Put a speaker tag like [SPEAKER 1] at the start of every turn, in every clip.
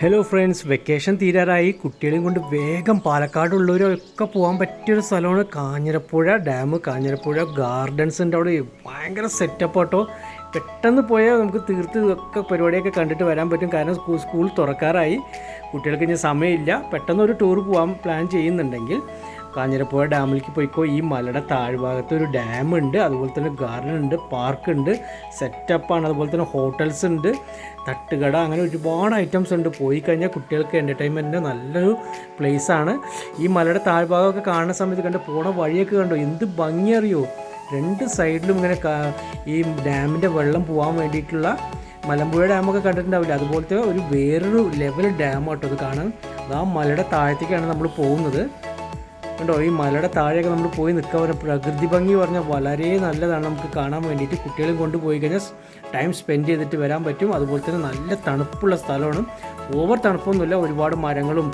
[SPEAKER 1] hello friends vacation തീരാറായി കുട്ടികളെയും കൊണ്ട് വേഗം പാലക്കാടുള്ളവരൊക്കെ പോകാൻ പറ്റിയൊരു സ്ഥലമാണ് കാഞ്ഞിരപ്പുഴ ഡാം കാഞ്ഞിരപ്പുഴ ഉണ്ട് അവിടെ ഭയങ്കര സെറ്റപ്പ് ആട്ടോ പെട്ടെന്ന് പോയാൽ നമുക്ക് തീർത്ത് ഒക്കെ പരിപാടിയൊക്കെ കണ്ടിട്ട് വരാൻ പറ്റും കാരണം സ്കൂൾ തുറക്കാറായി കുട്ടികൾക്ക് ഇനി സമയമില്ല പെട്ടെന്ന് ഒരു ടൂർ പോകാൻ പ്ലാൻ ചെയ്യുന്നുണ്ടെങ്കിൽ കാഞ്ഞിരപ്പുഴ ഡാമിലേക്ക് പോയിക്കോ ഈ മലയുടെ താഴ്ഭാഗത്ത് ഒരു ഡാം ഉണ്ട് അതുപോലെ തന്നെ ഗാർഡൻ ഉണ്ട് പാർക്ക് ഉണ്ട് സെറ്റപ്പാണ് അതുപോലെ തന്നെ ഹോട്ടൽസ് ഉണ്ട് തട്ടുകട അങ്ങനെ ഒരുപാട് ഐറ്റംസ് ഉണ്ട് പോയി കഴിഞ്ഞാൽ കുട്ടികൾക്ക് എൻ്റർടൈൻമെൻറ്റിൻ്റെ നല്ലൊരു പ്ലേസാണ് ഈ മലയുടെ താഴ്ഭാഗമൊക്കെ കാണുന്ന സമയത്ത് കണ്ട് പോണ വഴിയൊക്കെ കണ്ടോ എന്ത് ഭംഗിയറിയോ രണ്ട് സൈഡിലും ഇങ്ങനെ ഈ ഡാമിൻ്റെ വെള്ളം പോകാൻ വേണ്ടിയിട്ടുള്ള മലമ്പുഴ ഡാമൊക്കെ കണ്ടിട്ടുണ്ടാവില്ല അതുപോലത്തെ ഒരു വേറൊരു ലെവൽ ഡാമാട്ടോ അത് കാണാൻ ആ മലയുടെ താഴത്തേക്കാണ് നമ്മൾ പോകുന്നത് കണ്ടോ ഈ മലയുടെ താഴെയൊക്കെ നമ്മൾ പോയി നിൽക്കാൻ പറഞ്ഞാൽ പ്രകൃതി ഭംഗി പറഞ്ഞാൽ വളരെ നല്ലതാണ് നമുക്ക് കാണാൻ വേണ്ടിയിട്ട് കുട്ടികളെ കൊണ്ടുപോയി കഴിഞ്ഞാൽ ടൈം സ്പെൻഡ് ചെയ്തിട്ട് വരാൻ പറ്റും അതുപോലെ തന്നെ നല്ല തണുപ്പുള്ള സ്ഥലമാണ് ഓവർ തണുപ്പൊന്നുമില്ല ഒരുപാട് മരങ്ങളും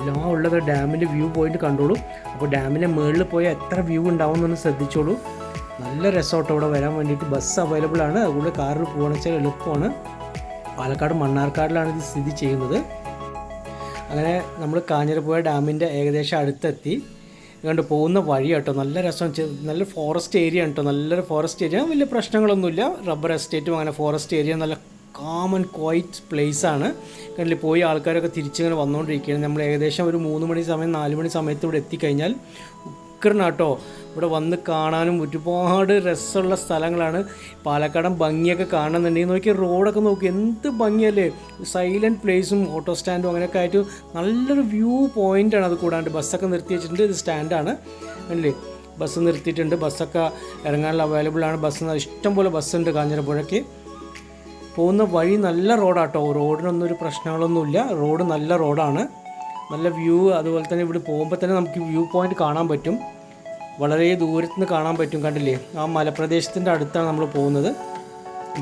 [SPEAKER 1] എല്ലാം ഉള്ളത് ഡാമിൻ്റെ വ്യൂ പോയിന്റ് കണ്ടോളൂ അപ്പോൾ ഡാമിൻ്റെ മുകളിൽ പോയാൽ എത്ര വ്യൂ ഉണ്ടാവും ശ്രദ്ധിച്ചോളൂ നല്ല റിസോർട്ട് അവിടെ വരാൻ വേണ്ടിയിട്ട് ബസ് അവൈലബിൾ ആണ് അതുകൊണ്ട് കാറിൽ പോകണമെന്ന് വെച്ചാൽ എളുപ്പമാണ് പാലക്കാട് മണ്ണാർക്കാടിലാണ് ഇത് സ്ഥിതി ചെയ്യുന്നത് അങ്ങനെ നമ്മൾ കാഞ്ഞിരപ്പുഴ ഡാമിൻ്റെ ഏകദേശം അടുത്തെത്തി ഇങ്ങോട്ട് പോകുന്ന വഴി കേട്ടോ നല്ല രസം നല്ല ഫോറസ്റ്റ് ഏരിയ കേട്ടോ നല്ലൊരു ഫോറസ്റ്റ് ഏരിയ വലിയ പ്രശ്നങ്ങളൊന്നുമില്ല റബ്ബർ എസ്റ്റേറ്റും അങ്ങനെ ഫോറസ്റ്റ് ഏരിയ നല്ല കാമൺ ക്വൈറ്റ് പ്ലേസ് ആണ് കണ്ടിൽ പോയി ആൾക്കാരൊക്കെ തിരിച്ചിങ്ങനെ വന്നുകൊണ്ടിരിക്കുകയാണ് നമ്മൾ ഏകദേശം ഒരു മൂന്ന് മണി സമയം നാല് മണി സമയത്ത് ഇവിടെ എത്തിക്കഴിഞ്ഞാൽ നിൽക്കണം കേട്ടോ ഇവിടെ വന്ന് കാണാനും ഒരുപാട് രസമുള്ള സ്ഥലങ്ങളാണ് പാലക്കാടൻ ഭംഗിയൊക്കെ കാണുന്നുണ്ടെങ്കിൽ നോക്കി റോഡൊക്കെ നോക്കി എന്ത് ഭംഗിയല്ലേ സൈലൻറ്റ് പ്ലേസും ഓട്ടോ സ്റ്റാൻഡും അങ്ങനെയൊക്കെ ആയിട്ട് നല്ലൊരു വ്യൂ പോയിൻ്റാണ് അത് കൂടാണ്ട് ബസ്സൊക്കെ നിർത്തി വെച്ചിട്ടുണ്ട് ഇത് സ്റ്റാൻഡാണ് അല്ലേ ബസ് നിർത്തിയിട്ടുണ്ട് ബസ്സൊക്കെ ഇറങ്ങാനുള്ള അവൈലബിൾ ആണ് ബസ് ഇഷ്ടംപോലെ ബസ്സുണ്ട് കാഞ്ഞിരപ്പുഴയ്ക്ക് പോകുന്ന വഴി നല്ല റോഡാട്ടോ റോഡിനൊന്നും ഒരു പ്രശ്നങ്ങളൊന്നുമില്ല റോഡ് നല്ല റോഡാണ് നല്ല വ്യൂ അതുപോലെ തന്നെ ഇവിടെ പോകുമ്പോൾ തന്നെ നമുക്ക് വ്യൂ പോയിൻ്റ് കാണാൻ പറ്റും വളരെ ദൂരത്തു നിന്ന് കാണാൻ പറ്റും കണ്ടില്ലേ ആ മലപ്രദേശത്തിൻ്റെ അടുത്താണ് നമ്മൾ പോകുന്നത്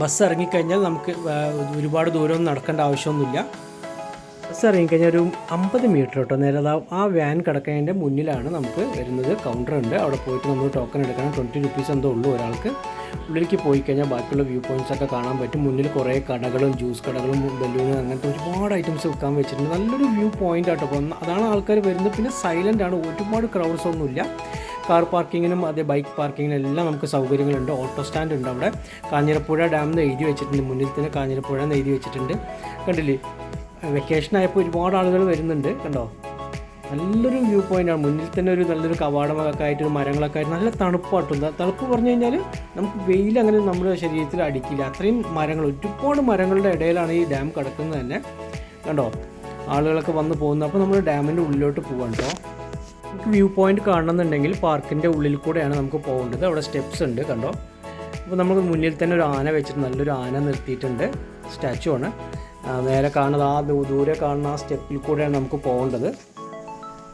[SPEAKER 1] ബസ് ഇറങ്ങിക്കഴിഞ്ഞാൽ നമുക്ക് ഒരുപാട് ദൂരമൊന്നും നടക്കേണ്ട ആവശ്യമൊന്നുമില്ല ബസ് ഇറങ്ങിക്കഴിഞ്ഞാൽ ഒരു അമ്പത് മീറ്റർ കേട്ടോ നേരെ ആ വാൻ കിടക്കുന്നതിൻ്റെ മുന്നിലാണ് നമുക്ക് വരുന്നത് കൗണ്ടർ ഉണ്ട് അവിടെ പോയിട്ട് നമ്മൾ ടോക്കൺ എടുക്കണം ട്വൻറ്റി റുപ്പീസ് എന്തോ ഉള്ളൂ ഒരാൾക്ക് ഉള്ളിലേക്ക് പോയി കഴിഞ്ഞാൽ ബാക്കിയുള്ള വ്യൂ പോയിൻറ്റ്സ് ഒക്കെ കാണാൻ പറ്റും മുന്നിൽ കുറേ കടകളും ജ്യൂസ് കടകളും ബലൂണും അങ്ങനത്തെ ഒരുപാട് ഐറ്റംസ് വെക്കാൻ വെച്ചിട്ടുണ്ട് നല്ലൊരു വ്യൂ പോയിൻ്റ് ആട്ടോ അതാണ് ആൾക്കാർ വരുന്നത് പിന്നെ സൈലൻ്റ് ആണ് ഒരുപാട് ക്രൗഡ്സ് ഒന്നുമില്ല കാർ പാർക്കിങ്ങിനും അതേ ബൈക്ക് പാർക്കിങ്ങിനും എല്ലാം നമുക്ക് സൗകര്യങ്ങളുണ്ട് ഓട്ടോ സ്റ്റാൻഡ് ഉണ്ട് അവിടെ കാഞ്ഞിരപ്പുഴ ഡാമിൽ നിന്ന് എഴുതി വെച്ചിട്ടുണ്ട് മുന്നിൽ തന്നെ കാഞ്ഞിരപ്പുഴ എന്ന് എഴുതി വെച്ചിട്ടുണ്ട് കണ്ടില്ലേ വെക്കേഷൻ ആയപ്പോൾ ഒരുപാട് ആളുകൾ വരുന്നുണ്ട് കണ്ടോ നല്ലൊരു വ്യൂ ആണ് മുന്നിൽ തന്നെ ഒരു നല്ലൊരു കവാടമൊക്കെ ആയിട്ട് മരങ്ങളൊക്കെ ആയിട്ട് നല്ല തണുപ്പാട്ടും തണുപ്പ് പറഞ്ഞു കഴിഞ്ഞാൽ നമുക്ക് വെയിൽ അങ്ങനെ നമ്മുടെ ശരീരത്തിൽ അടിക്കില്ല അത്രയും മരങ്ങൾ ഒരുപാട് മരങ്ങളുടെ ഇടയിലാണ് ഈ ഡാം കിടക്കുന്നത് തന്നെ കണ്ടോ ആളുകളൊക്കെ വന്ന് പോകുന്നത് അപ്പോൾ നമ്മൾ ഡാമിൻ്റെ ഉള്ളിലോട്ട് പോകാം വ്യൂ പോയിന്റ് കാണണമെന്നുണ്ടെങ്കിൽ പാർക്കിൻ്റെ ഉള്ളിൽ കൂടെയാണ് നമുക്ക് പോകേണ്ടത് അവിടെ സ്റ്റെപ്സ് ഉണ്ട് കണ്ടോ അപ്പോൾ നമുക്ക് മുന്നിൽ തന്നെ ഒരു ആന വെച്ചിട്ട് നല്ലൊരു ആന നിർത്തിയിട്ടുണ്ട് സ്റ്റാച്ചു ആണ് നേരെ കാണുന്നത് ആ ദൂരെ കാണുന്ന ആ സ്റ്റെപ്പിൽ കൂടെയാണ് നമുക്ക് പോകേണ്ടത്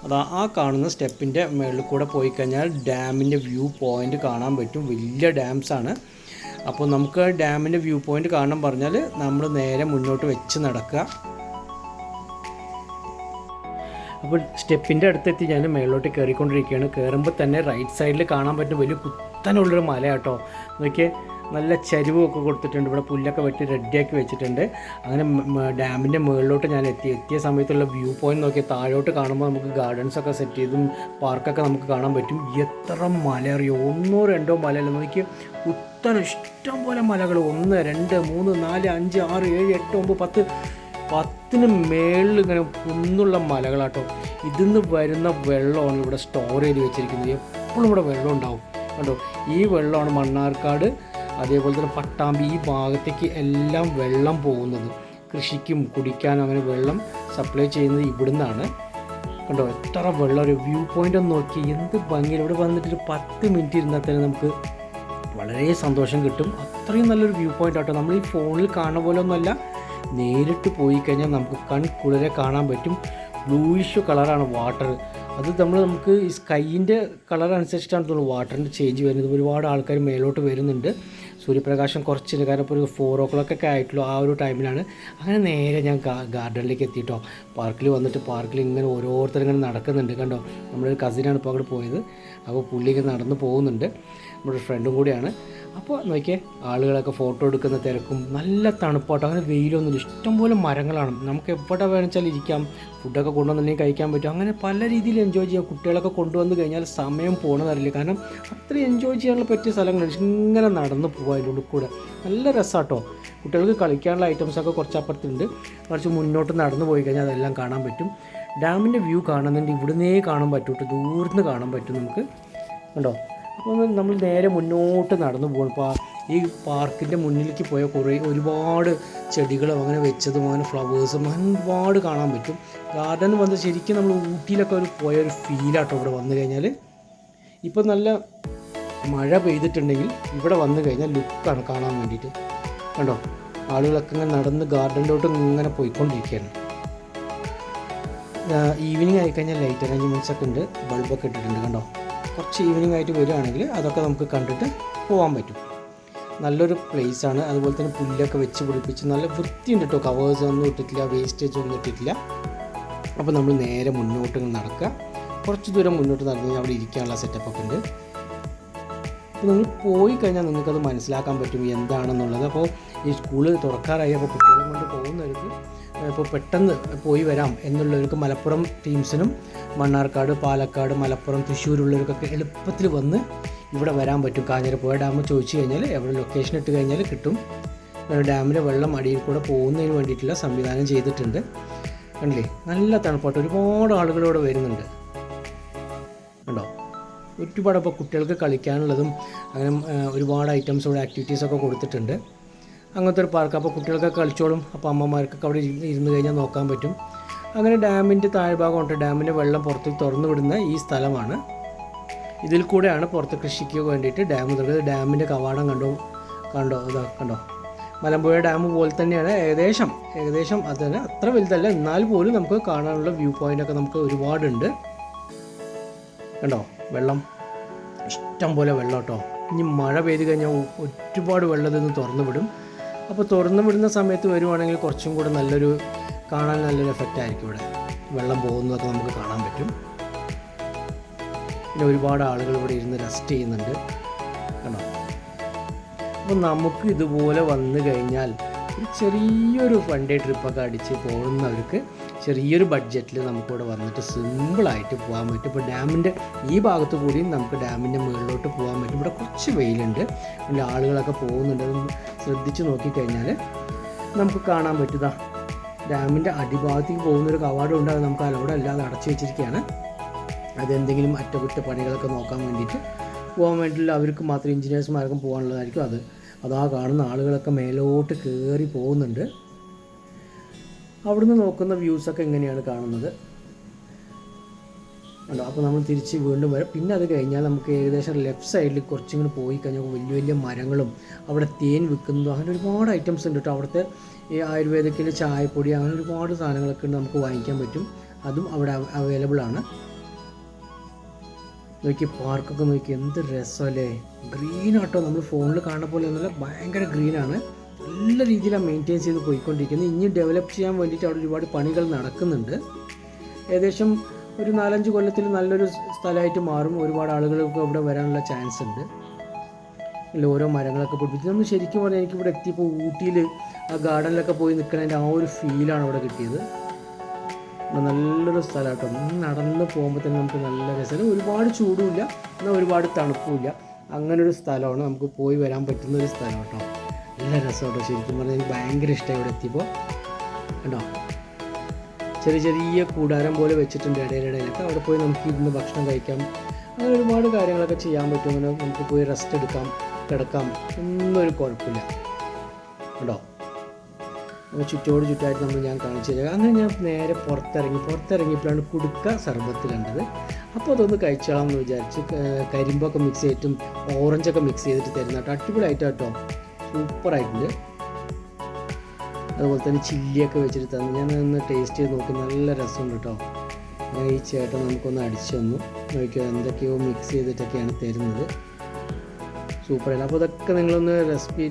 [SPEAKER 1] അത് ആ കാണുന്ന സ്റ്റെപ്പിൻ്റെ മുകളിൽ കൂടെ പോയി കഴിഞ്ഞാൽ ഡാമിൻ്റെ വ്യൂ പോയിൻ്റ് കാണാൻ പറ്റും വലിയ ഡാംസാണ് അപ്പോൾ നമുക്ക് ഡാമിൻ്റെ വ്യൂ പോയിൻ്റ് കാണാൻ പറഞ്ഞാൽ നമ്മൾ നേരെ മുന്നോട്ട് വെച്ച് നടക്കുക അപ്പോൾ സ്റ്റെപ്പിൻ്റെ അടുത്തെത്തി ഞാൻ മേളിലോട്ട് കയറിക്കൊണ്ടിരിക്കുകയാണ് കയറുമ്പോൾ തന്നെ റൈറ്റ് സൈഡിൽ കാണാൻ പറ്റുന്ന വലിയ കുത്തനുള്ളൊരു മല കേട്ടോ നോക്കിയേ നല്ല ചരിവൊക്കെ കൊടുത്തിട്ടുണ്ട് ഇവിടെ പുല്ലൊക്കെ വെട്ടി റെഡിയാക്കി വെച്ചിട്ടുണ്ട് അങ്ങനെ ഡാമിൻ്റെ മുകളിലോട്ട് ഞാൻ എത്തി എത്തിയ സമയത്തുള്ള വ്യൂ പോയിൻ്റ് നോക്കി താഴോട്ട് കാണുമ്പോൾ നമുക്ക് ഗാർഡൻസൊക്കെ സെറ്റ് ചെയ്തും പാർക്കൊക്കെ നമുക്ക് കാണാൻ പറ്റും എത്ര മല അറിയോ ഒന്നോ രണ്ടോ മലയല്ല നോക്കി കുത്തനെ ഇഷ്ടം പോലെ മലകൾ ഒന്ന് രണ്ട് മൂന്ന് നാല് അഞ്ച് ആറ് ഏഴ് എട്ട് ഒമ്പത് പത്ത് പത്തിന് മേളിൽ ഇങ്ങനെ കുന്നുള്ള മലകളാട്ടോ ഇതിന്ന് വരുന്ന വെള്ളമാണ് ഇവിടെ സ്റ്റോർ ചെയ്ത് വെച്ചിരിക്കുന്നത് എപ്പോഴും ഇവിടെ വെള്ളം ഉണ്ടാവും കണ്ടോ ഈ വെള്ളമാണ് മണ്ണാർക്കാട് അതേപോലെ തന്നെ പട്ടാമ്പി ഈ ഭാഗത്തേക്ക് എല്ലാം വെള്ളം പോകുന്നത് കൃഷിക്കും കുടിക്കാനും അങ്ങനെ വെള്ളം സപ്ലൈ ചെയ്യുന്നത് ഇവിടുന്നാണ് കണ്ടോ എത്ര വെള്ളം ഒരു വ്യൂ പോയിൻ്റ് ഒന്ന് നോക്കി എന്ത് ഭംഗിയിൽ ഇവിടെ വന്നിട്ട് ഒരു പത്ത് മിനിറ്റ് ഇരുന്നാൽ തന്നെ നമുക്ക് വളരെ സന്തോഷം കിട്ടും അത്രയും നല്ലൊരു വ്യൂ പോയിൻ്റ് ആട്ടോ നമ്മൾ ഈ ഫോണിൽ കാണുന്ന പോലെ ഒന്നുമല്ല നേരിട്ട് പോയി കഴിഞ്ഞാൽ നമുക്ക് കൺകുളരെ കാണാൻ പറ്റും ബ്ലൂയിഷ് കളറാണ് വാട്ടർ അത് നമ്മൾ നമുക്ക് ഈ സ്കൈൻ്റെ കളർ അനുസരിച്ചിട്ടാണ് തോന്നുന്നത് വാട്ടറിൻ്റെ ചേഞ്ച് വരുന്നത് ഒരുപാട് ആൾക്കാർ മേലോട്ട് വരുന്നുണ്ട് സൂര്യപ്രകാശം കുറച്ചിന് കാരണം ഇപ്പോൾ ഒരു ഫോർ ഓ ക്ലോക്ക് ഒക്കെ ആയിട്ടുള്ളൂ ആ ഒരു ടൈമിലാണ് അങ്ങനെ നേരെ ഞാൻ ഗാർഡനിലേക്ക് എത്തിയിട്ടോ പാർക്കിൽ വന്നിട്ട് പാർക്കിൽ ഇങ്ങനെ ഓരോരുത്തർ ഇങ്ങനെ നടക്കുന്നുണ്ട് കണ്ടോ നമ്മുടെ ഒരു കസിനാണ് ഇപ്പോൾ അങ്ങോട്ട് പോയത് അപ്പോൾ പുള്ളി ഇങ്ങനെ നടന്ന് പോകുന്നുണ്ട് നമ്മുടെ ഫ്രണ്ടും കൂടിയാണ് അപ്പോൾ നോക്കിയേ ആളുകളൊക്കെ ഫോട്ടോ എടുക്കുന്ന തിരക്കും നല്ല തണുപ്പാട്ടോ അങ്ങനെ വെയിലൊന്നുമില്ല ഇഷ്ടംപോലെ മരങ്ങളാണ് നമുക്ക് എവിടെ വേണമെച്ചാൽ ഇരിക്കാം ഫുഡൊക്കെ കൊണ്ടുവന്നില്ലെങ്കിൽ കഴിക്കാൻ പറ്റും അങ്ങനെ പല രീതിയിൽ എൻജോയ് ചെയ്യാം കുട്ടികളൊക്കെ കൊണ്ടുവന്ന് കഴിഞ്ഞാൽ സമയം പോകണമെന്നറിയില്ല കാരണം അത്ര എൻജോയ് ചെയ്യാനുള്ള പറ്റിയ സ്ഥലങ്ങളാണ് ഇങ്ങനെ നടന്ന് പോകാം അതിലൂടെ കൂടെ നല്ല രസമാട്ടോ കുട്ടികൾക്ക് കളിക്കാനുള്ള ഐറ്റംസൊക്കെ കുറച്ച് അപ്പുറത്തുണ്ട് കുറച്ച് മുന്നോട്ട് നടന്നു പോയി കഴിഞ്ഞാൽ അതെല്ലാം കാണാൻ പറ്റും ഡാമിൻ്റെ വ്യൂ കാണുന്നുണ്ട് ഇവിടുന്നേ കാണാൻ പറ്റൂട്ടോ ദൂരത്ത് കാണാൻ പറ്റും നമുക്ക് കണ്ടോ ഒന്ന് നമ്മൾ നേരെ മുന്നോട്ട് നടന്നു പോകണം ഇപ്പോൾ ഈ പാർക്കിൻ്റെ മുന്നിലേക്ക് പോയ കുറേ ഒരുപാട് ചെടികളും അങ്ങനെ വെച്ചതും അങ്ങനെ ഫ്ലവേഴ്സും അങ്ങനെ ഒരുപാട് കാണാൻ പറ്റും ഗാർഡൻ വന്ന് ശരിക്കും നമ്മൾ ഊട്ടിയിലൊക്കെ ഒരു പോയ ഒരു ഫീലാട്ടോ ഇവിടെ വന്നു കഴിഞ്ഞാൽ ഇപ്പം നല്ല മഴ പെയ്തിട്ടുണ്ടെങ്കിൽ ഇവിടെ വന്നു കഴിഞ്ഞാൽ ലുക്കാണ് കാണാൻ വേണ്ടിയിട്ട് കണ്ടോ ആളുകളൊക്കെ ഇങ്ങനെ നടന്ന് ഗാർഡനിലോട്ട് ഇങ്ങനെ പോയിക്കൊണ്ടിരിക്കുകയാണ് ഈവനിങ് ആയിക്കഴിഞ്ഞാൽ ലൈറ്റ് അറേഞ്ച്മെൻറ്റ്സൊക്കെ ഉണ്ട് ബൾബൊക്കെ ഇട്ടിട്ടുണ്ട് കണ്ടോ കുറച്ച് ഈവനിങ് ആയിട്ട് വരികയാണെങ്കിൽ അതൊക്കെ നമുക്ക് കണ്ടിട്ട് പോകാൻ പറ്റും നല്ലൊരു പ്ലേസ് ആണ് അതുപോലെ തന്നെ പുല്ലൊക്കെ വെച്ച് പിടിപ്പിച്ച് നല്ല വൃത്തിയുണ്ട് കേട്ടോ കവേഴ്സ് ഒന്നും ഇട്ടിട്ടില്ല വേസ്റ്റേജ് ഒന്നും ഇട്ടിട്ടില്ല അപ്പോൾ നമ്മൾ നേരെ മുന്നോട്ട് നടക്കുക കുറച്ച് ദൂരം മുന്നോട്ട് നടന്നു കഴിഞ്ഞാൽ അവിടെ ഇരിക്കാനുള്ള സെറ്റപ്പ് ഒക്കെ ഉണ്ട് അപ്പോൾ നിങ്ങൾ പോയി കഴിഞ്ഞാൽ നിങ്ങൾക്കത് മനസ്സിലാക്കാൻ പറ്റും എന്താണെന്നുള്ളത് അപ്പോൾ ഈ സ്കൂൾ തുറക്കാറായി അപ്പോൾ കുട്ടികൾ ചിലപ്പോൾ പെട്ടെന്ന് പോയി വരാം എന്നുള്ളവർക്ക് മലപ്പുറം ടീംസിനും മണ്ണാർക്കാട് പാലക്കാട് മലപ്പുറം തൃശ്ശൂരുള്ളവർക്കൊക്കെ എളുപ്പത്തിൽ വന്ന് ഇവിടെ വരാൻ പറ്റും കാഞ്ഞിരപ്പുഴ ഡാം ചോദിച്ചു കഴിഞ്ഞാൽ എവിടെ ലൊക്കേഷൻ ഇട്ട് കഴിഞ്ഞാൽ കിട്ടും ഡാമിലെ വെള്ളം അടിയിൽ കൂടെ പോകുന്നതിന് വേണ്ടിയിട്ടുള്ള സംവിധാനം ചെയ്തിട്ടുണ്ട് കണ്ടില്ലേ നല്ല തണുപ്പാട്ട് ഒരുപാട് ആളുകളോട് വരുന്നുണ്ട് കണ്ടോ ഒരുപാട് അപ്പോൾ കുട്ടികൾക്ക് കളിക്കാനുള്ളതും അങ്ങനെ ഒരുപാട് ഐറ്റംസ് ഇവിടെ ആക്ടിവിറ്റീസൊക്കെ കൊടുത്തിട്ടുണ്ട് അങ്ങനത്തെ ഒരു പാർക്ക് അപ്പോൾ കുട്ടികൾക്ക് കളിച്ചോളും അപ്പോൾ അമ്മമാർക്കൊക്കെ അവിടെ ഇരുന്ന് കഴിഞ്ഞാൽ നോക്കാൻ പറ്റും അങ്ങനെ ഡാമിൻ്റെ താഴ്ഭാഗമുണ്ട് ഡാമിൻ്റെ വെള്ളം പുറത്ത് തുറന്നു വിടുന്ന ഈ സ്ഥലമാണ് ഇതിൽ കൂടെയാണ് പുറത്ത് കൃഷിക്ക് വേണ്ടിയിട്ട് ഡാം തുടങ്ങിയത് ഡാമിൻ്റെ കവാടം കണ്ടോ കണ്ടോ ഇതാ കണ്ടോ മലമ്പുഴ ഡാം പോലെ തന്നെയാണ് ഏകദേശം ഏകദേശം തന്നെ അത്ര വലുതല്ല എന്നാൽ പോലും നമുക്ക് കാണാനുള്ള വ്യൂ പോയിൻ്റൊക്കെ നമുക്ക് ഒരുപാടുണ്ട് കണ്ടോ വെള്ളം ഇഷ്ടം പോലെ വെള്ളം കേട്ടോ ഇനി മഴ പെയ്ത് കഴിഞ്ഞാൽ ഒരുപാട് വെള്ളം ഇതൊന്ന് തുറന്നു വിടും അപ്പോൾ തുറന്ന് വിടുന്ന സമയത്ത് വരുവാണെങ്കിൽ കുറച്ചും കൂടെ നല്ലൊരു കാണാൻ നല്ലൊരു എഫക്റ്റ് ആയിരിക്കും ഇവിടെ വെള്ളം പോകുന്നതൊക്കെ നമുക്ക് കാണാൻ പറ്റും പിന്നെ ഒരുപാട് ആളുകൾ ഇവിടെ ഇരുന്ന് റെസ്റ്റ് ചെയ്യുന്നുണ്ട് കണ്ടോ അപ്പോൾ നമുക്ക് ഇതുപോലെ വന്നു കഴിഞ്ഞാൽ ഒരു ചെറിയൊരു വൺ ഡേ ട്രിപ്പൊക്കെ അടിച്ച് പോകുന്നവർക്ക് ചെറിയൊരു ബഡ്ജറ്റിൽ നമുക്കിവിടെ വന്നിട്ട് സിമ്പിളായിട്ട് പോകാൻ പറ്റും ഇപ്പോൾ ഡാമിൻ്റെ ഈ ഭാഗത്ത് കൂടിയും നമുക്ക് ഡാമിൻ്റെ മുകളിലോട്ട് പോകാൻ പറ്റും ഇവിടെ കുറച്ച് വെയിലുണ്ട് പിന്നെ ആളുകളൊക്കെ പോകുന്നുണ്ട് ശ്രദ്ധിച്ച് നോക്കിക്കഴിഞ്ഞാൽ നമുക്ക് കാണാൻ പറ്റുക ഡാമിൻ്റെ അടിഭാഗത്തേക്ക് പോകുന്നൊരു കവാടം ഉണ്ട് അത് നമുക്ക് അലോടെ അല്ലാതെ അടച്ചു വെച്ചിരിക്കുകയാണ് അതെന്തെങ്കിലും അറ്റകുറ്റപ്പണികളൊക്കെ നോക്കാൻ വേണ്ടിയിട്ട് പോകാൻ വേണ്ടിയിട്ട് അവർക്ക് മാത്രം എഞ്ചിനീയേഴ്സ്മാർക്കും പോകാനുള്ളതായിരിക്കും അത് അതാ കാണുന്ന ആളുകളൊക്കെ മേലോട്ട് കയറി പോകുന്നുണ്ട് അവിടുന്ന് നോക്കുന്ന വ്യൂസൊക്കെ എങ്ങനെയാണ് കാണുന്നത് ഉണ്ടോ അപ്പോൾ നമ്മൾ തിരിച്ച് വീണ്ടും വരും പിന്നെ അത് കഴിഞ്ഞാൽ നമുക്ക് ഏകദേശം ലെഫ്റ്റ് സൈഡിൽ കുറച്ചിങ്ങനെ പോയി കഴിഞ്ഞാൽ വലിയ വലിയ മരങ്ങളും അവിടെ തേൻ വിൽക്കുന്നതും അങ്ങനെ ഒരുപാട് ഐറ്റംസ് ഉണ്ട് കേട്ടോ അവിടുത്തെ ഈ ആയുർവേദത്തിൻ്റെ ചായപ്പൊടി അങ്ങനെ ഒരുപാട് സാധനങ്ങളൊക്കെ നമുക്ക് വാങ്ങിക്കാൻ പറ്റും അതും അവിടെ അവൈലബിൾ ആണ് നോക്കി പാർക്കൊക്കെ നോക്കി എന്ത് രസമല്ലേ ഗ്രീൻ ആട്ടോ നമ്മൾ ഫോണിൽ കാണുന്ന പോലെ ഒന്നുമില്ല ഭയങ്കര ഗ്രീനാണ് നല്ല രീതിയിലാണ് മെയിൻറ്റെയിൻ ചെയ്ത് പോയിക്കൊണ്ടിരിക്കുന്നത് ഇനി ഡെവലപ്പ് ചെയ്യാൻ വേണ്ടിയിട്ട് അവിടെ ഒരുപാട് പണികൾ നടക്കുന്നുണ്ട് ഏകദേശം ഒരു നാലഞ്ച് കൊല്ലത്തിൽ നല്ലൊരു സ്ഥലമായിട്ട് മാറും ഒരുപാട് ആളുകൾക്ക് അവിടെ വരാനുള്ള ചാൻസ് ഉണ്ട് അല്ല ഓരോ മരങ്ങളൊക്കെ പിടിപ്പിച്ച് നമ്മൾ ശരിക്കും പറഞ്ഞാൽ എനിക്കിവിടെ എത്തിയപ്പോൾ ഊട്ടിയിൽ ആ ഗാർഡനിലൊക്കെ പോയി നിൽക്കണതിൻ്റെ ആ ഒരു ഫീലാണ് ഇവിടെ കിട്ടിയത് നല്ലൊരു സ്ഥലമാട്ടോ നടന്ന് പോകുമ്പോൾ തന്നെ നമുക്ക് നല്ല രസമാണ് ഒരുപാട് ചൂടുമില്ല എന്നാൽ ഒരുപാട് തണുപ്പുമില്ല അങ്ങനൊരു സ്ഥലമാണ് നമുക്ക് പോയി വരാൻ പറ്റുന്ന ഒരു സ്ഥലം നല്ല രസമാട്ടോ ശരിക്കും പറഞ്ഞാൽ എനിക്ക് ഭയങ്കര ഇഷ്ടമായി ഇവിടെ എത്തിയപ്പോൾ കേട്ടോ ചെറിയ ചെറിയ കൂടാരം പോലെ വെച്ചിട്ടുണ്ട് ഇടയിലിടയിലൊക്കെ അവിടെ പോയി നമുക്ക് ഇരുന്ന് ഭക്ഷണം കഴിക്കാം അങ്ങനെ ഒരുപാട് കാര്യങ്ങളൊക്കെ ചെയ്യാൻ പറ്റും അങ്ങനെ നമുക്ക് പോയി റെസ്റ്റ് എടുക്കാം കിടക്കാം ഒന്നും ഒരു കുഴപ്പമില്ല ഉണ്ടോ അങ്ങനെ ചുറ്റോട് ചുറ്റായിട്ട് നമ്മൾ ഞാൻ കാണിച്ചു തരാം അങ്ങനെ ഞാൻ നേരെ പുറത്തിറങ്ങി പുറത്തിറങ്ങിയപ്പോഴാണ് കുടുക്ക സർബത്ത് കണ്ടത് അപ്പോൾ അതൊന്ന് കഴിച്ചോളാം എന്ന് വിചാരിച്ച് കരിമ്പൊക്കെ മിക്സ് ചെയ്തിട്ടും ഓറഞ്ചൊക്കെ മിക്സ് ചെയ്തിട്ട് തരുന്ന കേട്ടോ അടിപൊളിയായിട്ടോ കേട്ടോ സൂപ്പറായിട്ടുണ്ട് അതുപോലെ തന്നെ ചില്ലിയൊക്കെ വെച്ചിട്ട് തന്നു ഞാൻ ഒന്ന് ടേസ്റ്റ് ചെയ്ത് നോക്കി നല്ല രസമുണ്ട് കേട്ടോ ഈ ചേട്ടൻ നമുക്കൊന്ന് അടിച്ചു തന്നു നോക്കിയോ എന്തൊക്കെയോ മിക്സ് ചെയ്തിട്ടൊക്കെയാണ് തരുന്നത് സൂപ്പറായിരുന്നു അപ്പോൾ ഇതൊക്കെ നിങ്ങളൊന്ന് റെസിപ്പി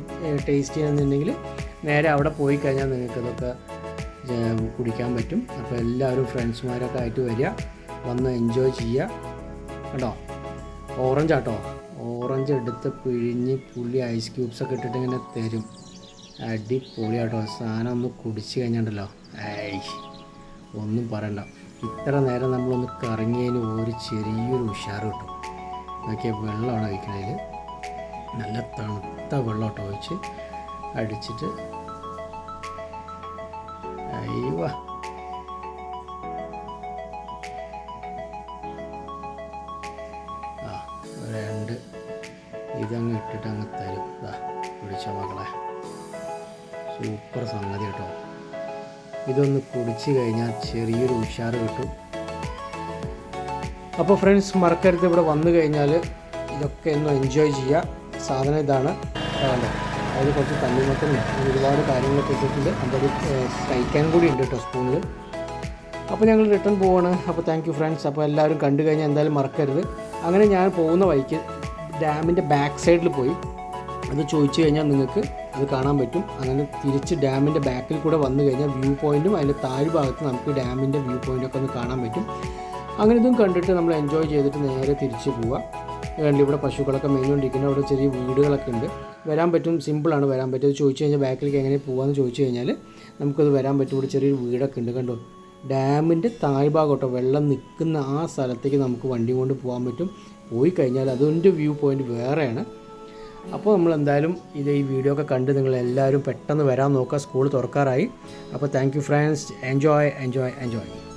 [SPEAKER 1] ടേസ്റ്റ് ചെയ്യാന്നുണ്ടെങ്കിൽ നേരെ അവിടെ പോയി കഴിഞ്ഞാൽ നിങ്ങൾക്ക് ഇതൊക്കെ കുടിക്കാൻ പറ്റും അപ്പോൾ എല്ലാവരും ഫ്രണ്ട്സുമാരൊക്കെ ആയിട്ട് വരിക വന്ന് എൻജോയ് ചെയ്യുക കേട്ടോ ഓറഞ്ച് ആട്ടോ ഓറഞ്ച് എടുത്ത് പിഴിഞ്ഞ് പുള്ളി ഐസ് ക്യൂബ്സൊക്കെ ഇട്ടിട്ട് ഇങ്ങനെ തരും അടിപൊളിയാട്ടോ സാധനം ഒന്ന് കുടിച്ച് കഴിഞ്ഞാണ്ടല്ലോ ഏയ് ഒന്നും പറയണ്ട ഇത്ര നേരം നമ്മളൊന്ന് കറങ്ങിയതിന് ഒരു ചെറിയൊരു ഉഷാറ് കിട്ടും നോക്കിയ വെള്ളമാണ് കഴിക്കണതിൽ നല്ല തണുത്ത ഇട്ട് ഒഴിച്ച് അടിച്ചിട്ട് അയ്യോ ആ രണ്ട് ഇതങ്ങ് ഇട്ടിട്ട് അങ്ങ് തരും ഇതാ പിടിച്ച മകളെ സൂപ്പർ സംഗതി കേട്ടോ ഇതൊന്ന് കുടിച്ചു കഴിഞ്ഞാൽ ചെറിയൊരു ഉഷാറ് കിട്ടും അപ്പോൾ ഫ്രണ്ട്സ് മറക്കരുത് ഇവിടെ വന്നു കഴിഞ്ഞാൽ ഇതൊക്കെ ഒന്ന് എൻജോയ് ചെയ്യുക സാധനം ഇതാണ് അതായത് കുറച്ച് തണ്ണിമത്തനും ഒരുപാട് കാര്യങ്ങളൊക്കെ ഇട്ടിട്ടുണ്ട് അതൊരു കഴിക്കാൻ കൂടി ഉണ്ട് കേട്ടോ സ്പൂണിൽ അപ്പോൾ ഞങ്ങൾ റിട്ടേൺ പോവാണ് അപ്പോൾ താങ്ക് യു ഫ്രണ്ട്സ് അപ്പോൾ എല്ലാവരും കണ്ടു കഴിഞ്ഞാൽ എന്തായാലും മറക്കരുത് അങ്ങനെ ഞാൻ പോകുന്ന വഴിക്ക് ഡാമിൻ്റെ ബാക്ക് സൈഡിൽ പോയി അത് ചോദിച്ചു കഴിഞ്ഞാൽ നിങ്ങൾക്ക് അത് കാണാൻ പറ്റും അങ്ങനെ തിരിച്ച് ഡാമിൻ്റെ ബാക്കിൽ കൂടെ വന്നു കഴിഞ്ഞാൽ വ്യൂ പോയിൻറ്റും അതിൻ്റെ താഴ്ഭാഗത്ത് നമുക്ക് ഡാമിൻ്റെ വ്യൂ പോയിൻ്റൊക്കെ ഒന്ന് കാണാൻ പറ്റും അങ്ങനെ ഇതും കണ്ടിട്ട് നമ്മൾ എൻജോയ് ചെയ്തിട്ട് നേരെ തിരിച്ച് പോവുക കണ്ട് ഇവിടെ പശുക്കളൊക്കെ മേഞ്ഞുകൊണ്ടിരിക്കുന്നത് അവിടെ ചെറിയ വീടുകളൊക്കെ ഉണ്ട് വരാൻ പറ്റും സിമ്പിളാണ് വരാൻ പറ്റും ചോദിച്ചു കഴിഞ്ഞാൽ ബാക്കിലേക്ക് എങ്ങനെ പോകാമെന്ന് ചോദിച്ചു കഴിഞ്ഞാൽ നമുക്കത് വരാൻ പറ്റും ഇവിടെ ചെറിയൊരു വീടൊക്കെ ഉണ്ട് കണ്ടോ ഡാമിൻ്റെ താഴ്ഭാഗോട്ടോ വെള്ളം നിൽക്കുന്ന ആ സ്ഥലത്തേക്ക് നമുക്ക് വണ്ടി കൊണ്ട് പോകാൻ പറ്റും പോയി കഴിഞ്ഞാൽ അതിൻ്റെ വ്യൂ പോയിൻ്റ് വേറെയാണ് അപ്പോൾ നമ്മൾ എന്തായാലും ഇത് ഈ വീഡിയോ ഒക്കെ കണ്ട് നിങ്ങൾ എല്ലാവരും പെട്ടെന്ന് വരാൻ നോക്കുക സ്കൂൾ തുറക്കാറായി അപ്പോൾ thank you friends enjoy enjoy enjoy